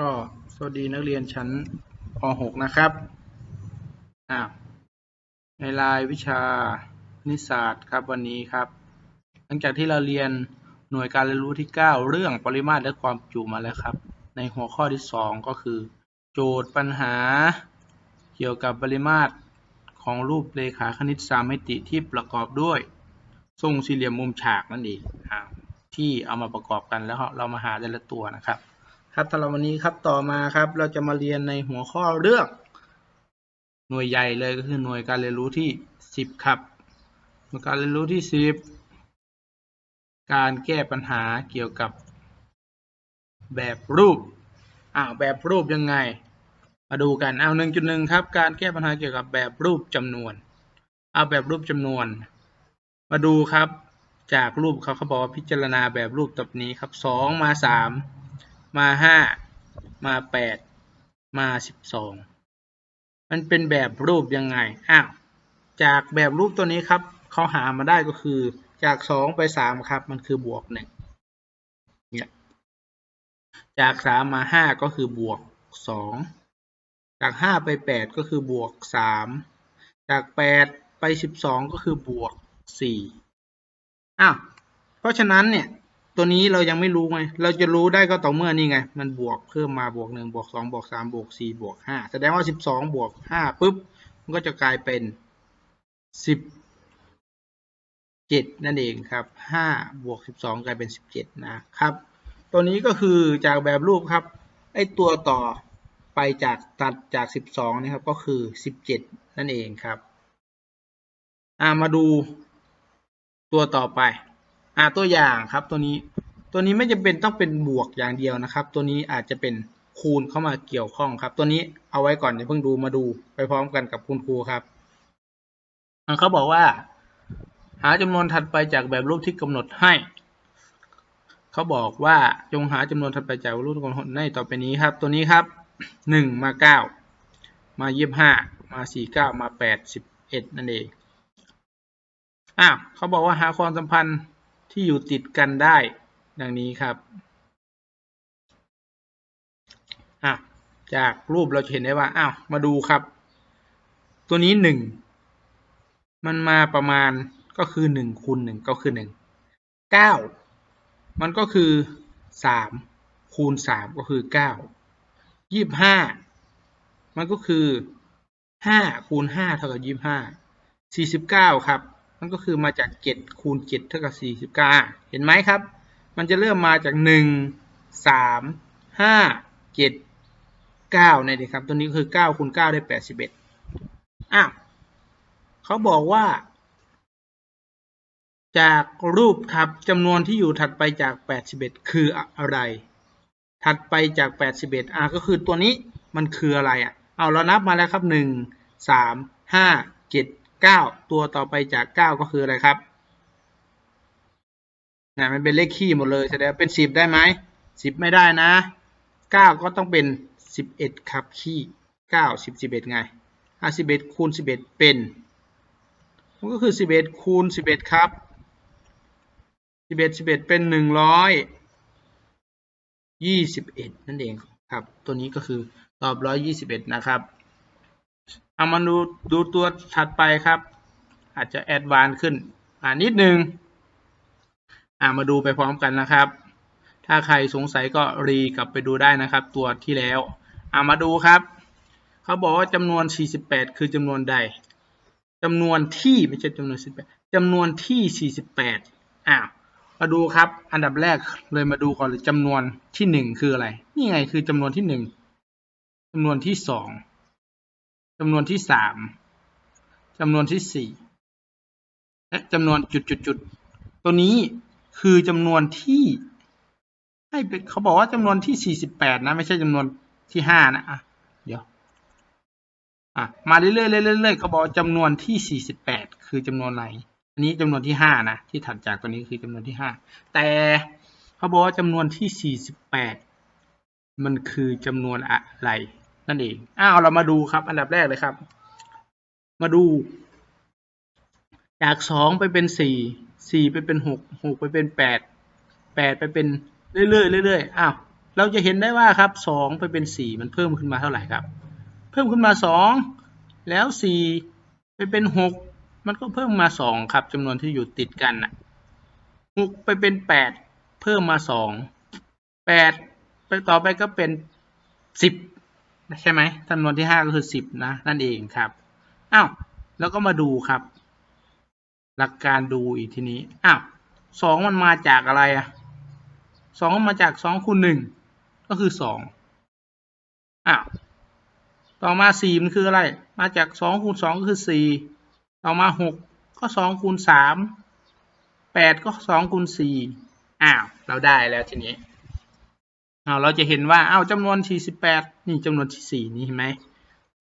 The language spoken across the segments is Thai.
ก็สวัสดีนักเรียนชั้นป .6 นะครับอ่าในรายวิชานิสสาสตร์ครับวันนี้ครับ หลังจากที่เราเรียนหน่วยการเรียนรู้ที่ 9 เรื่องปริมาตรและความจุมาแล้วครับ ในหัวข้อที่ 2 ก็คือ โจทย์ปัญหา เกี่ยวกับปริมาตรของรูปเรขาคณิตสามมิติที่ประกอบด้วย ทรงสี่เหลี่ยมมุมฉากนั่นเองที่เอามาประกอบกันแล้วเรามาหาแต่ละตัวนะครับ ครับสำหรับวันนี้ครับต่อมาครับ เราจะมาเรียนในหัวข้อเรื่องหน่วยใหญ่เลยก็คือหน่วยการเรียนรู้ที่ 10 ครับหน่วยการเรียนรู้ที่ 10 การแก้ปัญหาเกี่ยวกับแบบรูปอ้าวแบบรูปยังไง มาดูกันเอา1.1ครับ การแก้ปัญหาเกี่ยวกับแบบรูปจำนวน เอาแบบรูปจำนวน มาดูครับจากรูปเขาเขาบอกว่าพิจารณาแบบรูปแบบนี้ครับ 2 มา 3 มาห้ามาแปดมาสิบสองมันเป็นแบบรูปยังไงอ้าวจากแบบรูปตัวนี้ครับเขาหามาได้ก็คือจากสองไปสามครับ มันคือบวกหนึ่งเนี่ยจากสามมาห้าก็คือบวกสองจากห้าไปแปดก็คือบวกสามจากแปดไปสิบสองก็คือบวกสี่อ้าวเพราะฉะนั้นเนี่ย ตัวนี้เรายังไม่รู้ไง เราจะรู้ได้ก็ต่อเมื่อนี่ไง มันบวกเพิ่มมาบวกหนึ่งบวกสองบวกสามบวกสี่บวกห้าแสดงว่าสิบสองบวกห้าปุ๊บ มันก็จะกลายเป็นสิบเจ็ดนั่นเองครับห้าบวกสิบสองกลายเป็นสิบเจ็ดนะครับ ตัวนี้ก็คือจากแบบรูปครับไอตัวต่อไปจากตัดจากสิบสองนะครับก็คือสิบเจ็ดนั่นเองครับ อ่ามาดูตัวต่อไป อ่าตัวอย่างครับตัวนี้ตัวนี้ไม่จำเป็นต้องเป็นบวกอย่างเดียวนะครับ ตัวนี้อาจจะเป็นคูณเข้ามาเกี่ยวข้องครับ ตัวนี้เอาไว้ก่อนเดี๋ยวเพิ่งดูมาดูไปพร้อมกันกับคุณครูครับเขาบอกว่า หาจำนวนถัดไปจากแบบรูปที่กำหนดให้ เขาบอกว่าจงหาจำนวนถัดไปจากรูปที่กำหนดให้ต่อไปนี้ครับ ตัวนี้ครับหนึ่งมาเก้ามายี่สิบห้ามาสี่เก้ามาแปดสิบเอ็ดนั่นเองอะเขาบอกว่าหาความสัมพันธ์ ที่อยู่ติดกันได้ ดังนี้ครับอะจากรูปเราจะเห็นได้ว่าอ้าวมาดูครับ ตัวนี้หนึ่งมันมาประมาณก็คือหนึ่งคูณหนึ่งก็คือหนึ่งเก้ามันก็คือสามคูณสามก็คือเก้ายี่บห้ามันก็คือห้าคูณห้าเท่ากับยี่บห้าสี่สิบเก้าครับ มันก็คือมาจากเจ็ดคูณเจ็ดเท่ากับสี่สิบเก้าเห็นไหมครับ มันจะเริ่มมาจากหนึ่งสามห้าเจ็ดเก้าเนี่ยครับ ตัวนี้คือเก้าคูณเก้าได้แปดสิบเอ็ดอ้าวเขาบอกว่า จากรูปครับจำนวนที่อยู่ถัดไปจากแปดสิบเอ็ดคืออะไร ถัดไปจากแปดสิบเอ็ดอะก็คือตัวนี้มันคืออะไรอะ เอาเรานับมาแล้วครับหนึ่งสามห้าเก้าตัวต่อไปจากเก้าก็คืออะไรครับนะมันเป็นเลขคี่หมดเลยแสดงเป็นสิบได้ไหมสิบไม่ได้นะเก้าก็ต้องเป็นสิบเอ็ดครับคี่เก้าสิบสิบเอ็ดไงอะสิบเอ็ดคูณสิบเอ็ดเป็นมันก็คือสิบเอ็ดคูณสิบเอ็ดครับสิบเอ็ดสิบเอ็ดเป็นหนึ่งร้อยยี่สิบเอ็ดนั่นเองครับ ตัวนี้ก็คือตอบร้อยยี่สิบเอ็ดนะครับ เอามาดูดูตัวถัดไปครับ อาจจะแอดวานขึ้น อ่านิดนึง อ่ามาดูไปพร้อมกันนะครับ ถ้าใครสงสัยก็รีกลับไปดูได้นะครับ ตัวที่แล้ว อ่ามาดูครับ เขาบอกว่าจำนวน 48 คือจำนวนใดจำนวนที่ไม่ใช่จำนวน18จำนวนที่ 48อ่ามาดูครับ อันดับแรกเลยมาดูก่อนเลยจำนวนที่ 1 คืออะไร นี่ไงคือจำนวนที่ 1จำนวนที่ 2 จำนวนที่สามจำนวนที่สี่และจำนวนจุดจุดจุดตัวนี้คือจำนวนที่ให้เป็นเขาบอกว่าจำนวนที่สี่สิบแปดนะ ไม่ใช่จำนวนที่ห้านะอะเดี๋ยวอะมาเรื่อยๆเรื่อยๆเขาบอกจำนวนที่สี่สิบแปดคือจำนวนไหนอันนี้จำนวนที่ห้านะที่ถัดจากตัวนี้คือจำนวนที่ห้าแต่เขาบอกว่าจำนวนที่สี่สิบแปดมันคือจำนวนอะไร นั่นเอง อ้าวเรามาดูครับ อันดับแรกเลยครับ มาดู จากสองไปเป็นสี่สี่ไปเป็นหกหกไปเป็นแปดแปดไปเป็นเรื่อยๆเรื่อยๆอ้าวเราจะเห็นได้ว่าครับสองไปเป็นสี่มันเพิ่มขึ้นมาเท่าไหร่ครับ เพิ่มขึ้นมาสองแล้วสี่ไปเป็นหกมันก็เพิ่มมาสองครับจำนวนที่อยู่ติดกันน่ะหกไปเป็นแปดเพิ่มมาสองแปดไปต่อไปก็เป็นสิบ ใช่ไหมจำนวนที่ห้าก็คือสิบนะ นั่นเองครับอ้าวแล้วก็มาดูครับ หลักการดูอีกทีนี้อ้าวสองมันมาจากอะไรอะสองมันมาจากสองคูณหนึ่งก็คือสองอ้าวต่อมาสี่มันคืออะไร มาจากสองคูณสองก็คือสี่ต่อมาหกก็สองคูณสามแปดก็สองคูณสี่อ้าว เราได้แล้วทีนี้ อ้าเราจะเห็นว่าอ้าวจำนวนที่สิบแปดนี่จำนวนที่สี่นี่เห็นไหม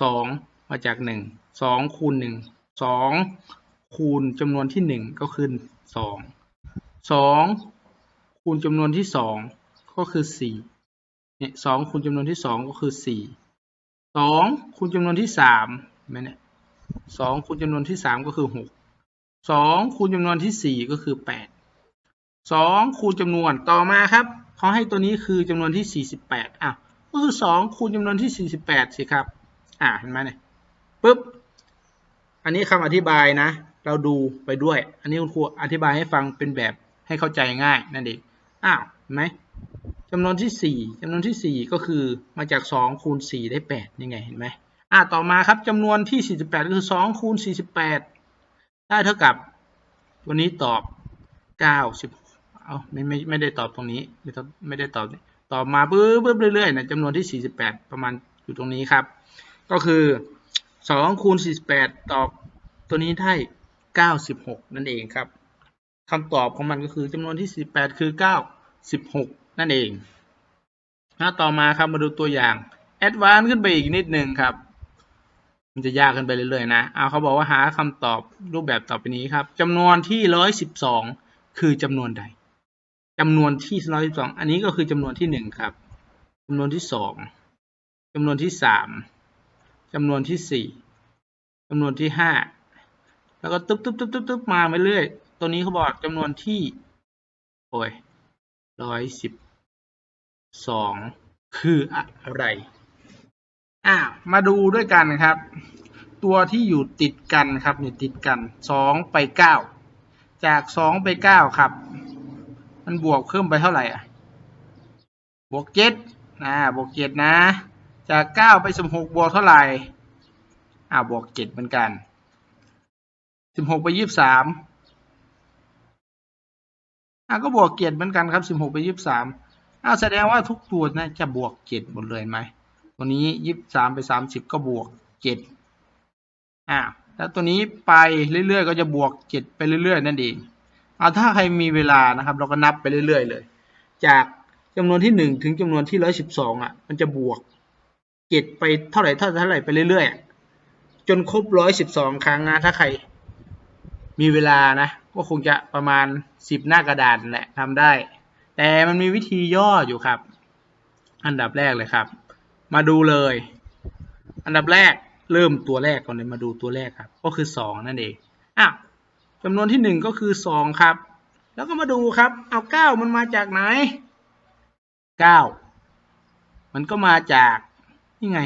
สองมาจากหนึ่งสองคูณหนึ่งสองคูณจำนวนที่หนึ่งก็คือสองสองคูณจำนวนที่สองก็คือสี่เนี่ยสองคูณจำนวนที่สองก็คือสี่สองคูณจำนวนที่สามเห็นไหมเนี่ยสองคูณจำนวนที่สามก็คือหกสองคูณจำนวนที่สี่ก็คือแปดสองคูณจำนวนต่อมาครับ เขาให้ตัวนี้คือจำนวนที่สี่สิบแปดอะก็คือสองคูณจำนวนที่สี่สิครับ อะเห็นไหมเนี่ยปุ๊บ อันนี้คำอธิบายนะ เราดูไปด้วย อันนี้คุณครูอธิบายให้ฟังเป็นแบบให้เข้าใจง่ายนั่นเองอ้าวเห็นไหมจำนวนที่สี่จำนวนที่สี่ก็คือมาจากสองคูณสี่ได้แปดยังไงเห็นไหมอ่าต่อมาครับจำนวนที่สี่สิบแปดก็คือสองคูณสี่สิบแปดได้เท่ากับ วันนี้ตอบเก้าสิบ เอาไม่ไม่ไม่ได้ตอบตรงนี้ไม่ตอบไม่ได้ตอบตอบมาปึ๊บปึ๊บเรื่อยๆนะจำนวนที่สี่สิบแปดประมาณอยู่ตรงนี้ครับ ก็คือสองคูณสี่สิบแปดตอบตัวนี้ได้เก้าสิบหกนั่นเองครับคำตอบของมันก็คือจำนวนที่สี่แปดคือเก้าสิบหกนั่นเองนะต่อมาครับมาดูตัวอย่างแอดวานซ์ขึ้นไปอีกนิดนึงครับ มันจะยากขึ้นไปเรื่อยๆนะเอาเขาบอกว่าหาคำตอบรูปแบบต่อไปนี้ครับจำนวนที่ร้อยสิบสองคือจำนวนใด จำนวนที่ร้อยสองอันนี้ก็คือจำนวนที่หนึ่งครับจำนวนที่สองจำนวนที่สามจำนวนที่สี่จำนวนที่ห้าแล้วก็ตึ๊บตึ๊บตึ๊บตึ๊บตึ๊บมาไปเรื่อย ตัวนี้เขาบอกจำนวนที่ โอ้ยร้อยสิบสองคืออะไร อ่ามาดูด้วยกันครับ ตัวที่อยู่ติดกันครับนี่ติดกันสองไปเก้าจากสองไปเก้าครับ มันบวกเพิ่มไปเท่าไหร่อะ บวกเจ็ดนะบวกเจ็ดนะ จากเก้าไปสิบหกบวกเท่าไหร่ อ่าบวกเจ็ดเหมือนกันสิบหกไปยี่สิบสามอะก็บวกเจ็ดเหมือนกันครับสิบหกไปยี่สิบสามอ้าวแสดงว่าทุกตัวนะจะบวกเจ็ดหมดเลยไหมตัวนี้ยี่สิบสามไปสามสิบก็บวกเจ็ดอ่าแล้วตัวนี้ไปเรื่อยๆ ก็จะบวกเจ็ดไปเรื่อยๆ นั่นเอง เอาถ้าใครมีเวลานะครับ เราก็นับไปเรื่อยๆ เลย จากจำนวนที่หนึ่งถึงจำนวนที่ร้อยสิบสองอะ มันจะบวกเจ็ดไปเท่าไหร่เท่าเท่าไหร่ไปเรื่อยๆจนครบร้อยสิบสองครั้งนะถ้าใครมีเวลานะ ก็คงจะประมาณสิบหน้ากระดาษแหละทำได้ แต่มันมีวิธีย่ออยู่ครับ อันดับแรกเลยครับ มาดูเลย อันดับแรกเริ่มตัวแรกก่อนเลยมาดูตัวแรกครับ ก็คือสองนั่นเองอะ จำนวนที่หนึ่งก็คือสองครับ แล้วก็มาดูครับ เอาเก้ามันมาจากไหนเก้ามันก็มาจากนี่ไง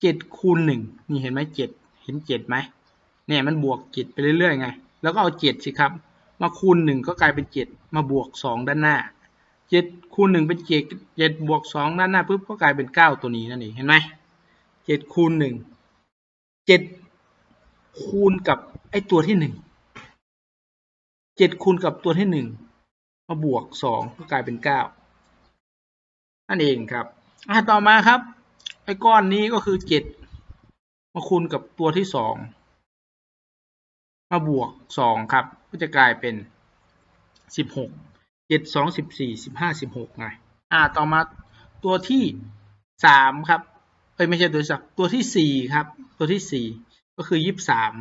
เจ็ดคูณหนึ่งนี่เห็นไหมเจ็ดเห็นเจ็ดไหมเนี่ยมันบวกเจ็ดไปเรื่อยๆไง แล้วก็เอาเจ็ดสิครับ มาคูณหนึ่งก็กลายเป็นเจ็ดมาบวกสองด้านหน้าเจ็ดคูณหนึ่งเป็นเจ็ดเจ็ดบวกสองด้านหน้าปุ๊บก็กลายเป็นเก้าตัวนี้นั่นเองเห็นไหมเจ็ดคูณหนึ่งเจ็ดคูณกับไอตัวที่หนึ่ง เจ็ดคูณกับตัวที่หนึ่งมาบวกสองก็กลายเป็นเก้านั่นเองครับอะต่อมาครับไอ้ก้อนนี้ก็คือเจ็ดมาคูณกับตัวที่สองมาบวกสองครับ ก็จะกลายเป็นสิบหกเจ็ดสองสิบสี่สิบห้าสิบหกไงอ่าต่อมาตัวที่สามครับเอ้ยไม่ใช่ตัวที่สามตัวที่สี่ครับ ตัวที่สี่ก็คือยี่สิบสาม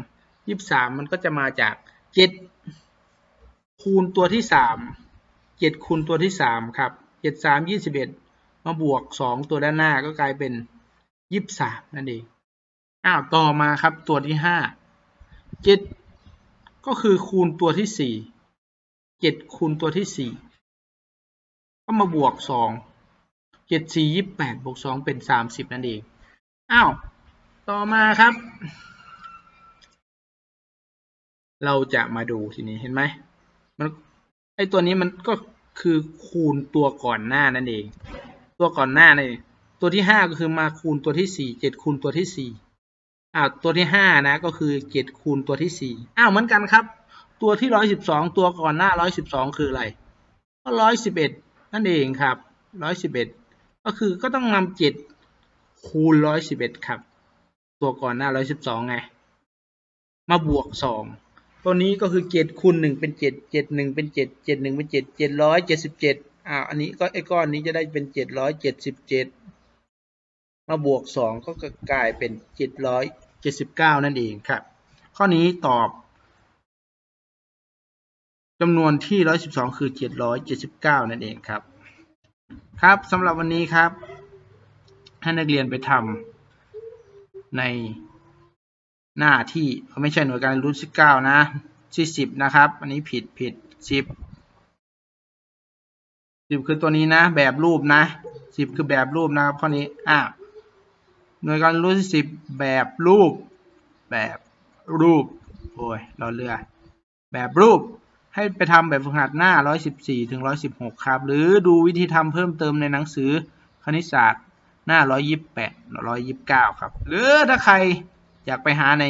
ยี่สิบสามมันก็จะมาจากเจ็ด คูณตัวที่สามเจ็ดคูณตัวที่สามครับเจ็ดสามยี่สิบเอ็ดมาบวกสองตัวด้านหน้าก็กลายเป็นยี่สิบสามนั่นเองอ้าวต่อมาครับตัวที่ห้าเจ็ดก็คือคูณตัวที่สี่เจ็ดคูณตัวที่สี่ก็มาบวกสองเจ็ดสี่ยี่แปดบวกสองเป็นสามสิบนั่นเองอ้าวต่อมาครับ เราจะมาดูทีนี้เห็นไหม มันไอตัวนี้มันก็คือคูณตัวก่อนหน้านั่นเอง ตัวก่อนหน้านี่ตัวที่ห้าก็คือมาคูณตัวที่สี่เจ็ดคูณตัวที่สี่อ้าวตัวที่ห้านะก็คือเจ็ดคูณตัวที่สี่อ้าวเหมือนกันครับ ตัวที่ร้อยสิบสองตัวก่อนหน้าร้อยสิบสองคืออะไรก็ร้อยสิบเอ็ดนั่นเองครับร้อยสิบเอ็ดก็คือก็ต้องนำเจ็ดคูณร้อยสิบเอ็ดครับ ตัวก่อนหน้าร้อยสิบสองไง มาบวกสอง ตัวนี้ก็คือเจ็ดคูณหนึ่งเป็นเจ็ดเจ็ดหนึ่งเป็นเจ็ดเจ็ดหนึ่งเป็นเจ็ดเจ็ดร้อยเจ็ดสิบเจ็ดอ่าอันนี้ก็ไอ้ก้อนนี้จะได้เป็นเจ็ดร้อยเจ็ดสิบเจ็ดมาบวกสองก็กลายเป็นเจ็ดร้อยเจ็ดสิบเก้านั่นเองครับ ข้อนี้ตอบจำนวนที่ร้อยสิบสองคือเจ็ดร้อยเจ็ดสิบเก้านั่นเองครับ ครับสำหรับวันนี้ครับ ให้นักเรียนไปทำใน หน้าที่ไม่ใช่หน่วยการเรียนรู้ที่เก้านะที่สิบนะครับ อันนี้ผิดผิดสิบสิบคือตัวนี้นะ แบบรูปนะสิบคือแบบรูปนะครับข้อนี้อะหน่วยการเรียนรู้ที่สิบแบบรูป แบบรูปโอ้ยเราเรือแบบรูปให้ไปทำแบบฝึกหัดหน้า 114 ถึง 116 ครับ หรือดูวิธีทำเพิ่มเติมในหนังสือคณิตศาสตร์หน้า 128 129 ครับ หรือถ้าใคร อยากไปหาใน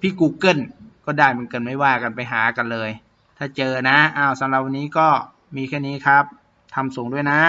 พี่ Google ก็ได้เหมือนกันไม่ว่ากันไปหากันเลย ถ้าเจอนะอ้าวสำหรับวันนี้ก็มีแค่นี้ครับทำส่งด้วยนะ